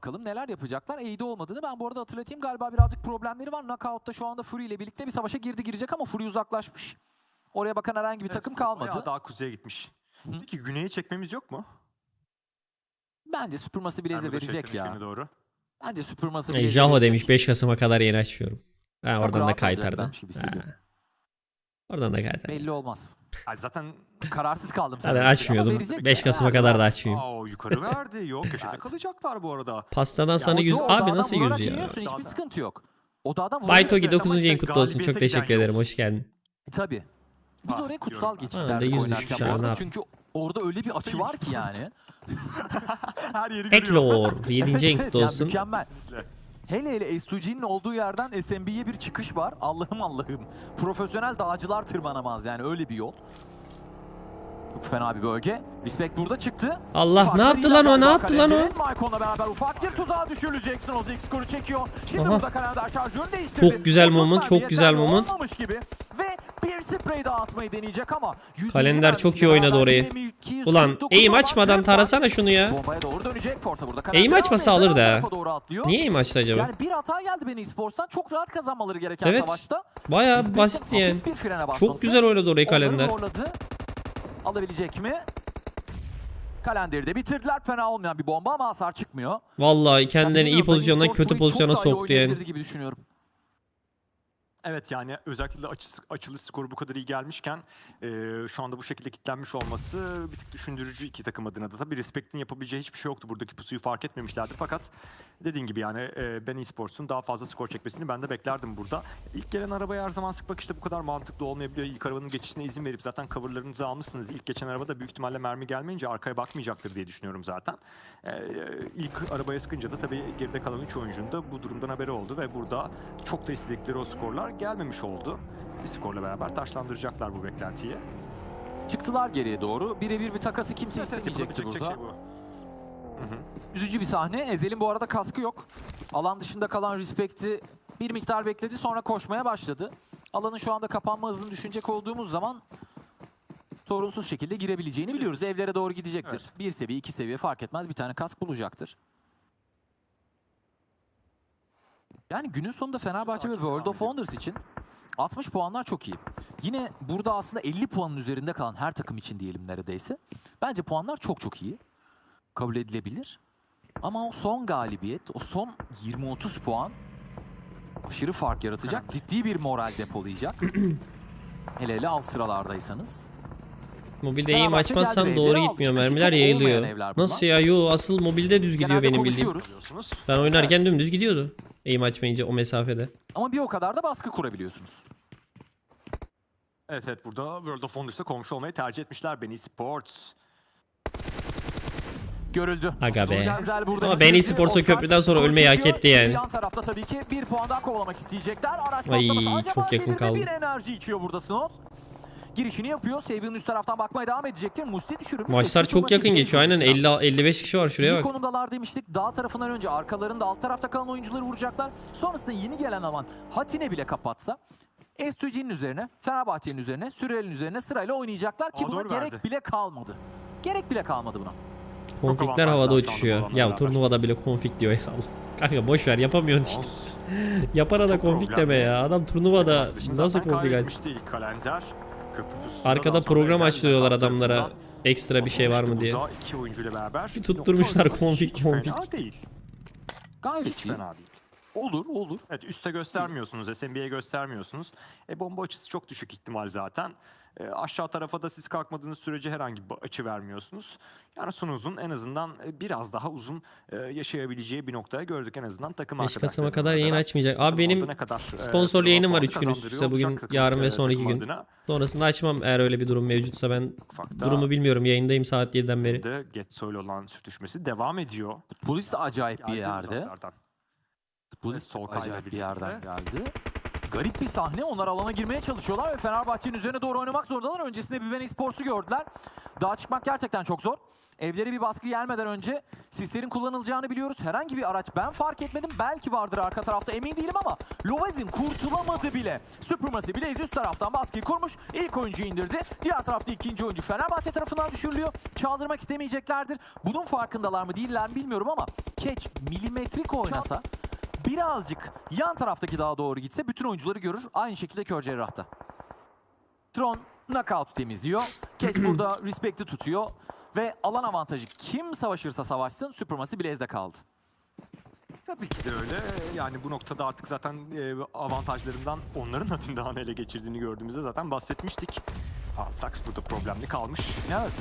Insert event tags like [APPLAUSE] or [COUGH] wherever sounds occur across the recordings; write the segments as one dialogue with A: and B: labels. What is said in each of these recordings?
A: Bakalım neler yapacaklar. E'de olmadığını ben bu arada hatırlatayım. Galiba birazcık problemleri var. Knockout'ta şu anda Fury ile birlikte bir savaşa girdi girecek ama Fury uzaklaşmış. Oraya bakan herhangi bir takım kalmadı.
B: Daha kuzeye gitmiş. Peki güneye çekmemiz yok mu?
A: Bence Supermassive Blaze'e
B: Ermelo
A: verecek ya.
B: doğru.
A: Bence Supermassive
C: E,
A: Blaze'e
C: Jaho demiş 5 Kasım'a kadar yeni açmıyorum. Ha, oradan da kaytardı.
A: alacaklarmış gibi hissediyorum.
C: Ha. Oradan da kaytardı.
A: Belli olmaz.
B: Ay zaten
A: Kararsız kaldım.
C: Zaten açmıyordum.
A: Ama verecek
C: 5
A: ya.
C: Kasım'a kadar da açmayayım.
B: aa, yukarı [LAUGHS] verdi. Yok köşede kalacaklar bu arada.
C: Pastadan
A: Ya
C: sana
A: o-
C: 100.
A: o
C: Abi nasıl
A: vurarak
C: 100 ya?
A: Hiçbir sıkıntı yok. O dağdan
C: Baytogi
B: Evet,
C: 9.
B: ama
C: yayın kutlu olsun. Çok teşekkür ederim. Hoş geldin.
A: E, Tabii. Biz
B: Ha,
A: oraya kutsal geçit derdik oynarken
C: abi,
A: Çünkü orada öyle bir açı var ki yani.
B: Her yeri görüyor.
C: Eklor 7. yayın kutlu olsun.
A: mükemmel. Hele hele S2G'nin olduğu yerden SMB'ye bir çıkış var. Allah'ım Allah'ım. Profesyonel dağcılar tırmanamaz yani öyle bir yol. Çok fena bir bölge. Respect burada çıktı.
C: Allah
A: Farklı
C: ne yaptı lan o ne yaptı lan o?
A: Maikon'la beraber ufak bir tuzağa düşürüleceksin. O Ziggs skoru çekiyor. Şimdi
C: Aha.
A: burada Kalender şarjörünü değiştirdi.
C: Çok güzel
A: 30
C: moment, çok güzel moment.
A: olmamış gibi. Bir sprey daha atmayı deneyecek ama 120
C: Kalender çok iyi oynadı orayı.
A: yine 249
C: Ulan eğim açmadan tarasana şunu ya.
A: Bombaya doğru dönecek Forza burada.
C: Eğim açmasa
A: Doğru atlıyor.
C: Niye eğim açtı acaba?
A: Yani bir hata geldi beni esports'tan. Çok rahat kazanmaları gereken
C: Evet.
A: savaşta. Respect'in
C: basit yani. Çok güzel oynadı orayı kalender.
A: Alabilecek mi? Kalenderi de bitirdiler. Fena olmayan bir bomba ama hasar çıkmıyor.
C: Vallahi
A: Yani
C: kendilerini iyi
A: bilmiyorum, ben
C: pozisyondan kötü pozisyona
A: iyi
C: soktu yani.
A: gibi düşünüyorum.
B: Evet yani özellikle de açı, açılış skoru bu kadar iyi gelmişken e, şu anda bu şekilde kitlenmiş olması bir tık düşündürücü iki takım adına da. Tabii Respect'in yapabileceği hiçbir şey yoktu. Buradaki pusuyu fark etmemişlerdi fakat dediğin gibi yani e, Ben Esports'un daha fazla skor çekmesini ben de beklerdim burada. İlk gelen arabaya her zaman sık bakışta bu kadar mantıklı olmayabiliyor. İlk arabanın geçişine izin verip zaten coverlarınızı almışsınız. İlk geçen arabada büyük ihtimalle mermi gelmeyince arkaya bakmayacaktır diye düşünüyorum zaten. E, ilk arabaya sıkınca da tabii geride kalan 3 oyuncunun da bu durumdan haberi oldu ve burada çok da istedikleri o skorlar gelmemiş oldu. Bir skorla beraber taşlandıracaklar bu beklentiyi.
A: Çıktılar geriye doğru. Birebir bir takası kimse istemeyecekti burada.
B: şey bu.
A: Üzücü bir sahne. Ezel'in bu arada kaskı yok. Alan dışında kalan Respect'i bir miktar bekledi sonra koşmaya başladı. Alanın şu anda kapanma hızını düşünecek olduğumuz zaman sorunsuz şekilde girebileceğini biliyoruz. Evlere doğru gidecektir.
B: Evet.
A: Bir seviye, iki seviye fark etmez. Bir tane kask bulacaktır. Yani günün sonunda Fenerbahçe ve World of. Wonders için 60 puanlar çok iyi. Yine burada aslında 50 puanın üzerinde kalan her takım için diyelim neredeyse. Bence puanlar çok çok iyi. Kabul edilebilir. Ama o son galibiyet, o son 20-30 puan aşırı fark yaratacak. Ciddi bir moral depolayacak. [CLEARS THROAT] hele hele alt sıralardaysanız.
C: Mobilde eğim açmazsan doğru gitmiyor. Mermiler yayılıyor. Nasıl ya? Yo asıl mobilde düz gidiyor
A: Genelde
C: benim bildiğim. Ben oynarken
A: Evet.
C: dümdüz gidiyordu. Eğim açmayınca o mesafede.
A: Ama bir o kadar da baskı kurabiliyorsunuz.
B: Evet evet burada World of Wonders'a komşu olmayı tercih etmişler Ben Esports.
A: Görüldü.
C: Aga be. Ama
A: bitirdi.
C: Ben Esports'a
A: Oscar
C: köprüden sonra ölmeyi hak etti yani.
A: Yan tarafta tabii ki bir puan daha kovalamak isteyecekler. Araç
C: Ay, çok yakın kaldı.
A: Bir enerji içiyor burada Snows. Girişini yapıyor. Sabia'nın üst taraftan bakmaya devam edecektir. Musti düşürmüş.
C: Maçlar çok yakın geçiyor. Aynen 50 55 kişi var şuraya
A: İyi
C: bak.
A: konumdalar demiştik. Dağ tarafından önce arkalarında alt tarafta kalan oyuncuları vuracaklar. Sonrasında yeni gelen alan Hatine bile kapatsa S2G'nin üzerine, Fenerbahçe'nin üzerine, Sürel'in üzerine sırayla oynayacaklar ki
B: Aa,
A: buna
B: doğru
A: gerek
B: verdi.
A: bile kalmadı. Gerek bile kalmadı buna.
C: Konfikler havada
B: avantajlar şu anda
C: uçuşuyor.
B: alana
C: Ya
B: beraber.
C: turnuvada bile konfik diyor ya. [LAUGHS] Kanka boş ver yapamıyorsun işte. [LAUGHS] Yapana da
B: Çok
C: konfik deme ya. Adam turnuvada nasıl konfik açsın?
B: kaybetmişti ilk kalender.
C: Arkada program
B: Zerkan
C: adamlara. Ekstra bir şey var mı diye.
B: Burada iki oyuncuyla beraber.
C: Bir tutturmuşlar konfig, konfig.
A: Gayet
B: Hiç
A: iyi.
B: fena değil.
A: Olur, olur.
B: Evet üste göstermiyorsunuz, SNB'ye göstermiyorsunuz. E bomba açısı çok düşük ihtimal zaten. E, aşağı tarafa da siz kalkmadığınız sürece herhangi bir açı vermiyorsunuz. Yani Sunuz'un en azından e, biraz daha uzun e, yaşayabileceği bir noktaya gördük en azından takım
C: 5
B: arkadaşlarına
C: Kasım'a kadar yayın açmayacak. Abi benim
B: e,
C: sponsorlu yayınım var
B: puanı
C: 3 gün üst üste. Bugün,
B: olacak takım-
C: yarın ve sonraki gün.
B: adına.
C: Sonrasında açmam eğer öyle bir durum mevcutsa ben
B: Ufakta
C: durumu bilmiyorum. Yayındayım saat 7'den beri.
B: de Getsoy'la olan sürtüşmesi devam ediyor.
A: Polis de acayip bir yerde.
B: Uzaklardan.
A: Polis
B: sol
A: sol acayip
B: kayda
A: bir yerden geldi. Garip bir sahne. Onlar alana girmeye çalışıyorlar ve Fenerbahçe'nin üzerine doğru oynamak zorundalar. Öncesinde bir Ben Esports'u gördüler. Daha çıkmak gerçekten çok zor. Evlere bir baskı gelmeden önce sislerin kullanılacağını biliyoruz. Herhangi bir araç ben fark etmedim. Belki vardır arka tarafta emin değilim ama Lovezin kurtulamadı bile. Supremacy Blaze üst taraftan baskıyı kurmuş. İlk oyuncu indirdi. Diğer tarafta ikinci oyuncu Fenerbahçe tarafından düşürülüyor. Çaldırmak istemeyeceklerdir. Bunun farkındalar mı değiller mi bilmiyorum ama Catch milimetrik oynasa birazcık yan taraftaki daha doğru gitse bütün oyuncuları görür. Aynı şekilde Kör Cerrah'ta. Tron knockout temizliyor. Catch [CLEARS THROAT] burada respect'i tutuyor. Ve alan avantajı kim savaşırsa savaşsın Supremacy Blaze'de kaldı.
B: Tabii ki de öyle. Yani bu noktada artık zaten e, avantajlarından onların Atindağ'ını [LAUGHS] ele geçirdiğini gördüğümüzde zaten bahsetmiştik. Parflax burada problemli kalmış.
A: Evet.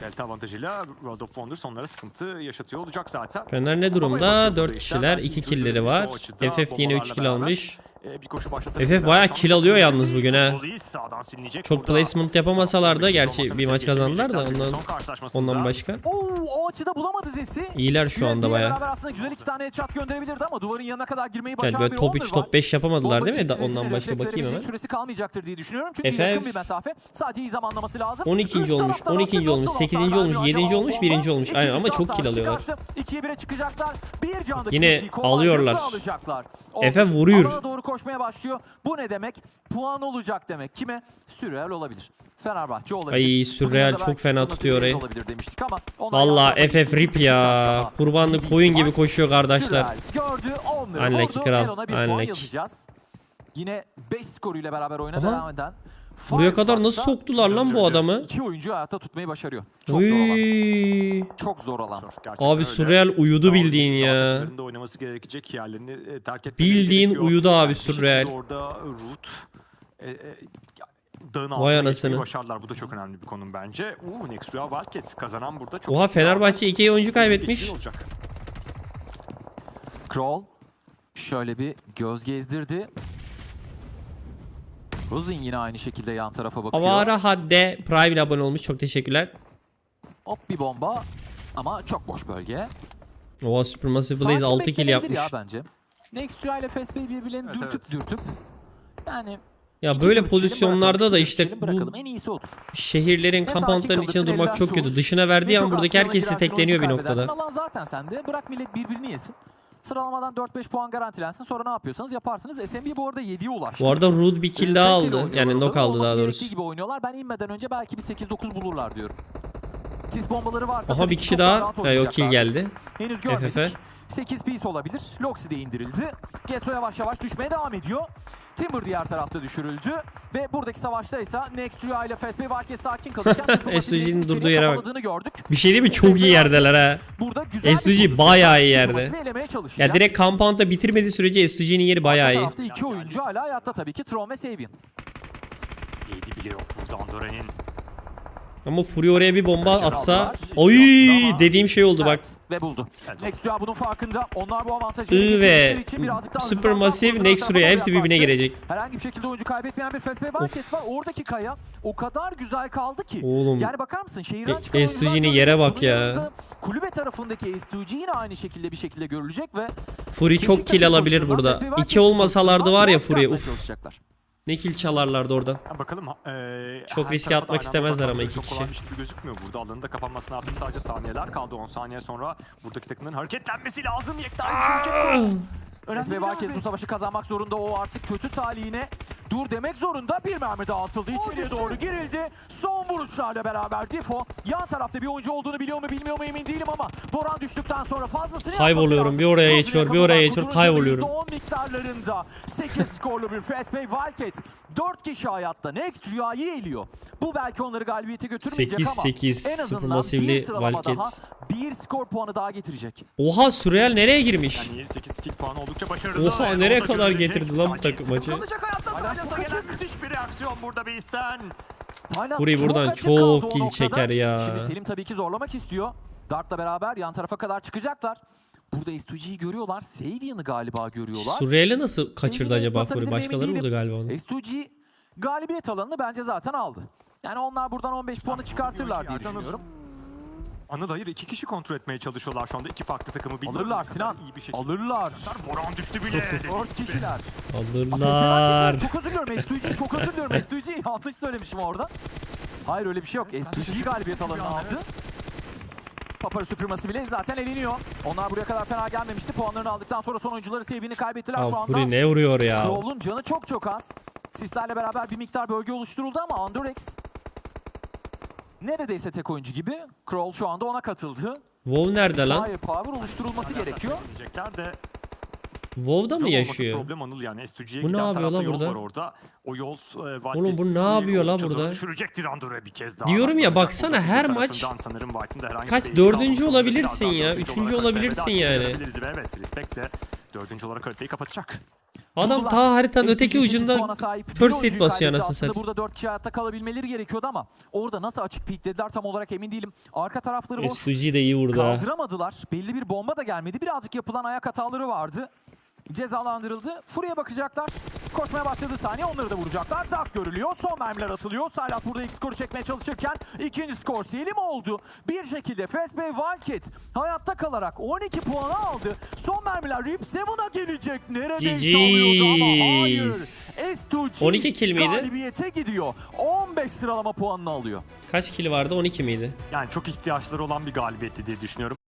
B: Delta avantajıyla World of Wonders onlara sıkıntı yaşatıyor olacak zaten.
C: Fener ne durumda?
B: yapıyor
C: 4
B: burada
C: kişiler,
B: işler.
C: 2
B: Belki
C: killleri var. FF yine 3 kill almış.
B: Beraber, e, bir koşu başlatabilirler.
C: FF bayağı kill alıyor yalnız bugün ha. Çok placement yapamasalar da gerçi bir maç kazandılar da ondan ondan başka.
A: Oo, o açıda bulamadı Zesi.
C: İyiler şu anda bayağı.
A: aslında güzel iki tane headshot gönderebilirdi ama duvarın yanına kadar girmeyi
C: Yani
A: başaran
C: böyle
A: bir
C: top 3
A: Wonder var.
C: top 5 yapamadılar değil mi? Da, ondan başka bakayım hemen.
A: Süresi kalmayacaktır diye düşünüyorum. Çünkü
C: FF
A: yakın bir mesafe. Sadece iyi zamanlaması lazım.
C: 12.
A: Üst
C: olmuş,
A: taraftan
C: 12.
A: attı,
C: olmuş,
A: nasıl
C: 8.
A: hasar
C: olmuş,
A: vermiyor
C: 7.
A: acaba
C: olmuş,
A: bomba?
C: 1. olmuş. Aynen ama çok kill alıyorlar.
A: çıkarttı. 2'ye 1'e çıkacaklar. Bir candaki
C: Yine alıyorlar. Efe vuruyor.
A: Alana doğru koşmaya başlıyor. Bu ne demek? Puan olacak demek. Kime? Sürreal olabilir. Fenerbahçe olabilir.
C: Ay, Sürreal çok fena tutuyor orayı. Valla FF rip ya. Kurbanlık koyun gibi koşuyor kardeşler.
A: Vurdu.
C: kral,
A: yazacağız. Yine 5 skoruyla beraber oyuna devam eden
C: Buraya kadar nasıl soktular lan bu adamı?
A: İki oyuncu hayatta tutmayı başarıyor. Çok zor alan. Çok zor alan.
B: Gerçekten
C: Abi
B: öyle.
C: Surreal uyudu bildiğin ya.
B: oynaması gerekecek yerlerini e, terk etmeleri
C: Bildiğin uyudu abi Surreal.
B: Orada Root e, e, dağın
C: Vay
B: altına
C: anasını.
B: başardılar. Bu da çok önemli bir konum bence. Uuu Nexria Wildcats kazanan burada çok
C: Oha Fenerbahçe. 2 oyuncu kaybetmiş.
A: Kroll şöyle bir göz gezdirdi. Ruzin yine aynı şekilde yan tarafa bakıyor.
C: Avara Hadde Prime ile abone olmuş. Çok teşekkürler.
A: Hop bir bomba ama çok boş bölge.
C: Oha Supermassive Blaze 6 kill yapmış.
A: ya bence. Nextria ile Fesbey birbirlerini
B: Evet,
A: dürtüp
B: evet.
A: dürtüp yani
C: Ya böyle pozisyonlarda da işte bu
A: en iyisi odur.
C: şehirlerin, kampantların
A: kalırsın,
C: durmak çok kötü. Dışına verdiği an buradaki
A: girersin,
C: tekleniyor bir noktada.
A: Alan zaten sende. Bırak millet birbirini yesin. Sıralamadan 4-5 puan garantilensin. Sonra ne yapıyorsanız yaparsınız. SMB bu arada 7'ye ulaştı.
C: Bu arada Rude bir kill daha aldı. Yani knock aldı daha doğrusu.
A: gibi oynuyorlar. Ben inmeden önce belki bir 8-9 bulurlar diyorum. Sis bombaları varsa
C: Aha bir
A: ki
C: kişi daha. Ha, yok kill geldi.
A: Henüz görmedik.
C: FF.
A: 8 piece olabilir. Loxi de indirildi. Gesso yavaş yavaş düşmeye devam ediyor. Timber diğer tarafta düşürüldü. Ve buradaki savaşta ise Next Rüya ile Fesbey Varkes sakin kalırken [LAUGHS]
C: SDG'nin durduğu yere bak.
A: gördük.
C: Bir şey değil mi? Çok iyi yerdeler ha.
A: Burada güzel
C: SDG bayağı iyi yerde. Ya direkt compound'da bitirmediği sürece SDG'nin yeri bayağı iyi.
A: tarafta iki oyuncu hala hayatta tabii ki Tron ve Savian.
B: Yedi bile yok burada Andoran'in.
C: Ama Fury oraya bir bomba atsa... Oy dediğim şey oldu bak.
A: Ve buldu. Rüya bunun farkında. Onlar bu avantajı
C: I ve
A: hızlandılar.
C: Next Rüya hepsi birbirine girecek.
A: Herhangi bir şekilde oyuncu kaybetmeyen bir Fesbey Wildcats var. Oradaki kaya o kadar güzel kaldı ki.
C: Oğlum.
A: Yani bakar mısın şehirden
C: E,
A: çıkan
C: yere bak ya.
A: Kulübe tarafındaki S2G yine aynı şekilde bir şekilde görülecek ve
C: Fury çok kill alabilir burada. İki olmasalardı var ya Fury. Uf. Ne kill çalarlardı oradan.
B: Ha, Bakalım e,
C: Çok riske atmak istemezler ama iki
B: çok
C: kişi.
B: kolaymış gibi gözükmüyor burada. Alanın da kapanmasına artık sadece saniyeler kaldı. 10 saniye sonra buradaki takımların hareketlenmesi lazım. Yekta'yı düşürecek. Önemli
A: Wildcats
B: darbe.
A: bu savaşı kazanmak zorunda. O artık kötü talihine dur demek zorunda. Bir mermi daha atıldı. İçeriye doğru girildi. Son vuruşlarla beraber Difo yan tarafta bir oyuncu olduğunu biliyor mu bilmiyor mu emin değilim ama Boran düştükten sonra fazlasını
C: Kayboluyorum. Bir oraya geçiyor, bir oraya geçiyor, kayboluyorum.
A: %10 miktarlarında 8 skorlu bir Fesbey Wildcats. 4 kişi hayatta. Next rüyayı eliyor. Bu belki onları galibiyete götürmeyecek ama
C: 8-8
A: en azından
C: Supermassive'li
A: bir sıralama daha
C: Wildcats.
A: bir skor puanı daha getirecek.
C: Oha Surreal nereye girmiş?
B: Yani 8 skill puanı oldukça başarılı.
C: Oha, nereye kadar
B: görülecek.
C: getirdi lan bu takım maçı?
B: Kalacak hayatta
A: Çok
B: gelen müthiş bir reaksiyon burada Beast'ten.
A: Tayland
C: Burayı
A: çok
C: buradan
A: açık
C: çok
A: o noktada.
C: çeker ya.
A: Şimdi Selim tabii ki zorlamak istiyor. Dart'la beraber yan tarafa kadar çıkacaklar. Burada S2G'yi görüyorlar. Savian'ı galiba görüyorlar.
C: Surreal'i nasıl kaçırdı
A: Savian'ı
C: acaba
A: basabilir
C: Fury?
A: mi
C: Başkaları
A: emin
C: buldu
A: değilim.
C: galiba onu.
A: S2G galibiyet alanını bence zaten aldı. Yani onlar buradan 15 puanı çıkartırlar diye düşünüyorum.
B: Anıl hayır iki kişi kontrol etmeye çalışıyorlar şu anda. iki farklı takımı bilmiyorum.
A: Alırlar Sinan.
B: iyi bir şekilde.
A: Alırlar.
B: Boran düştü bile.
A: 4 kişiler.
C: Alırlar.
A: Çok özür diliyorum S2G çok özür diliyorum S2G [LAUGHS] yanlış söylemişim orada. Hayır öyle bir şey yok. S2G galibiyet alanını aldı. Papara Supremacy bile zaten eleniyor. Onlar buraya kadar fena gelmemişti. Puanlarını aldıktan sonra son oyuncuları seviyini kaybettiler şu
C: Ya
A: anda.
C: Furi ne vuruyor ya?
A: Crawl'un canı çok çok az. Sislerle beraber bir miktar bölge oluşturuldu ama Underex neredeyse tek oyuncu gibi. Crawl şu anda ona katıldı.
C: WoW nerede lan?
A: Firepower oluşturulması gerekiyor.
B: De
C: WoW'da mı yaşıyor?
B: problem Anıl yani. S2G'ye
C: Bu ne
B: giden
C: yapıyor
B: yol
C: burada?
B: orada. O yol e,
C: Oğlum bu ne yapıyor
B: zor
C: burada?
B: Bir kez daha.
C: Diyorum ya, baksana
B: burada
C: her maç kaç- dördüncü olabilirsin ya, üçüncü olabilirsin yani.
B: evet Respect de dördüncü olarak haritayı kapatacak.
C: Adam
A: Buldular.
C: ta haritanın
A: S2G
C: öteki
A: 8
C: ucunda first hit basıyor anasını satayım.
A: burada 4 kişi hayatta kalabilmeleri gerekiyordu ama orada nasıl açık peeklediler tam olarak emin değilim. Arka tarafları boş.
C: SUG de iyi vurdu.
A: Kaldıramadılar. Belli bir bomba da gelmedi. Birazcık yapılan ayak hataları vardı. Cezalandırıldı. Fury'e bakacaklar. Koşmaya başladığı saniye onları da vuracaklar. Dark görülüyor. Son mermiler atılıyor. Silas burada ilk skoru çekmeye çalışırken ikinci skor Selim oldu. Bir şekilde Fastbay Wildcat hayatta kalarak 12 puanı aldı. Son mermiler Rip 7'a gelecek. Neredeyse alıyordu ama hayır.
C: GG's.
A: S2G
C: 12 kill miydi?
A: galibiyete gidiyor. 15 sıralama puanını alıyor.
C: Kaç kili vardı? 12 miydi?
B: Yani çok ihtiyaçları olan bir galibiyetti diye düşünüyorum.